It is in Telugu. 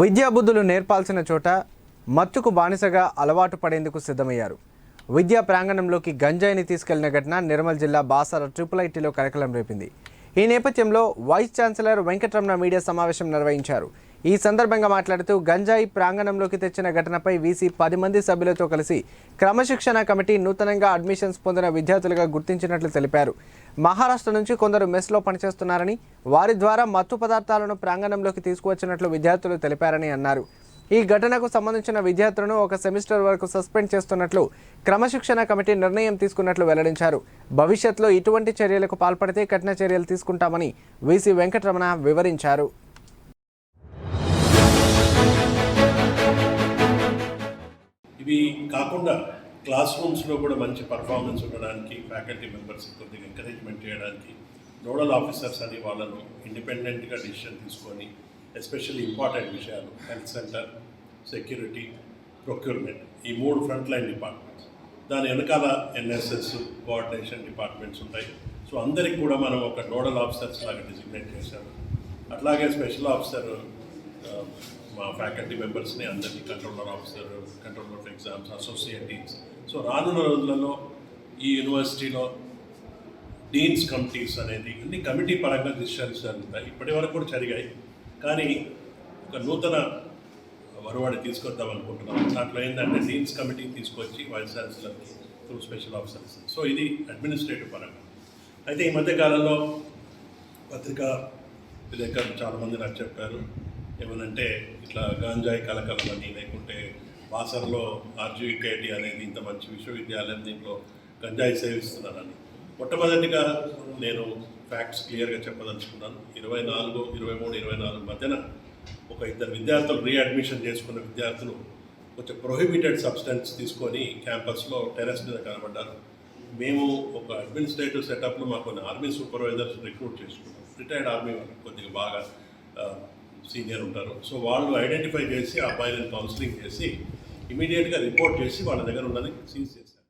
విద్యాబుద్ధులు నేర్పాల్సిన చోట మత్తుకు బానిసగా అలవాటు పడేందుకు సిద్ధమయ్యారు. విద్యా ప్రాంగణంలోకి గంజాయిని తీసుకెళ్ళిన ఘటన నిర్మల్ జిల్లా బాసర ట్రిపుల్ ఐటీలో కలకలం రేపింది. ఈ నేపథ్యంలో వైస్ ఛాన్సలర్ వెంకటరమణ మీడియా సమావేశం నిర్వహించారు. ఈ సందర్భంగా మాట్లాడుతూ గంజాయి ప్రాంగణంలోకి తెచ్చిన ఘటనపై వీసీ పది మంది సభ్యులతో కలిసి క్రమశిక్షణ కమిటీ నూతనంగా అడ్మిషన్స్ పొందిన విద్యార్థులుగా గుర్తించినట్లు తెలిపారు. మహారాష్ట్ర నుంచి కొందరు మెస్లో పనిచేస్తున్నారని వారి ద్వారా మత్తు పదార్థాలను ప్రాంగణంలోకి తీసుకువచ్చినట్లు విద్యార్థులు తెలిపారని అన్నారు. ఈ ఘటనకు సంబంధించిన విద్యార్థులను ఒక సెమిస్టర్ వరకు సస్పెండ్ చేస్తున్నట్లు క్రమశిక్షణ కమిటీ నిర్ణయం తీసుకున్నట్లు వెల్లడించారు. భవిష్యత్తులో ఇటువంటి చర్యలకు పాల్పడితే కఠిన చర్యలు తీసుకుంటామని వీసీ వెంకటరమణ వివరించారు. ఇవి కాకుండా క్లాస్ రూమ్స్లో కూడా మంచి పర్ఫార్మెన్స్ ఉండడానికి ఫ్యాకల్టీ మెంబర్స్ కొద్దిగా ఎంకరేజ్మెంట్ చేయడానికి నోడల్ ఆఫీసర్స్ అని వాళ్ళను ఇండిపెండెంట్గా డిసిషన్ తీసుకొని ఎస్పెషల్లీ ఇంపార్టెంట్ విషయాలు హెల్త్ సెంటర్ సెక్యూరిటీ ప్రొక్యూర్మెంట్ ఈ మూడు ఫ్రంట్ లైన్ డిపార్ట్మెంట్స్ దాని వెనకాల ఎన్ఎస్ఎస్ కోఆర్డినేషన్ డిపార్ట్మెంట్స్ ఉంటాయి. సో అందరికి కూడా మనం ఒక నోడల్ ఆఫీసర్స్ లాగా డిజిగ్నేట్ చేశాము. అట్లాగే స్పెషల్ ఆఫీసర్ మా ఫ్యాకల్టీ మెంబర్స్ని అందరినీ controller officer controller of exams associate deans so రానున్న రోజులలో ఈ యూనివర్సిటీలో డీన్స్ కమిటీస్ అనేది అన్ని కమిటీ పరంగా డిసిషన్స్ జరుగుతాయి. ఇప్పటి వరకు కూడా జరిగాయి. కానీ ఒక నూతన వరవాడి తీసుకొద్దాం అనుకుంటున్నాం. దాంట్లో ఏంటంటే డీన్స్ కమిటీ తీసుకొచ్చి వైస్ ఛాన్సలర్కి త్రూ స్పెషల్ ఆఫీసర్స్ సో ఇది అడ్మినిస్ట్రేటివ్ పరంగా. అయితే ఈ మధ్యకాలంలో పత్రికా విలేకరులు చాలామంది నాకు చెప్పారు. ఏమనంటే ఇట్లా గాంజాయి కలకలమని లేకుంటే బాసర్లో ఆర్జీకేటి అనేది ఇంత మంచి విశ్వవిద్యాలయం దీంట్లో గంజాయి సేవిస్తున్నారని. మొట్టమొదటిగా నేను ఫ్యాక్ట్స్ క్లియర్గా చెప్పదలుచుకున్నాను. ఇరవై నాలుగు ఇరవై మూడు ఇరవై నాలుగు మధ్యన ఒక ఇద్దరు విద్యార్థులు రీఅడ్మిషన్ చేసుకున్న విద్యార్థులు కొంచెం ప్రొహిబిటెడ్ సబ్స్టెన్స్ తీసుకొని క్యాంపస్లో టెరెస్ మీద కనబడ్డారు. మేము ఒక అడ్మినిస్ట్రేటివ్ సెటప్లో మాకు కొన్ని ఆర్మీ సూపర్వైజర్స్ రిక్రూట్ చేసుకున్నాం. రిటైర్డ్ ఆర్మీ వాళ్ళు కొద్దిగా బాగా సీనియర్ ఉంటారు. సో వాళ్ళు ఐడెంటిఫై చేసి ఆ అబ్బాయిలను కౌన్సిలింగ్ చేసి ఇమీడియట్గా రిపోర్ట్ చేసి వాళ్ళ దగ్గర ఉన్నది సీజ్ చేశారు.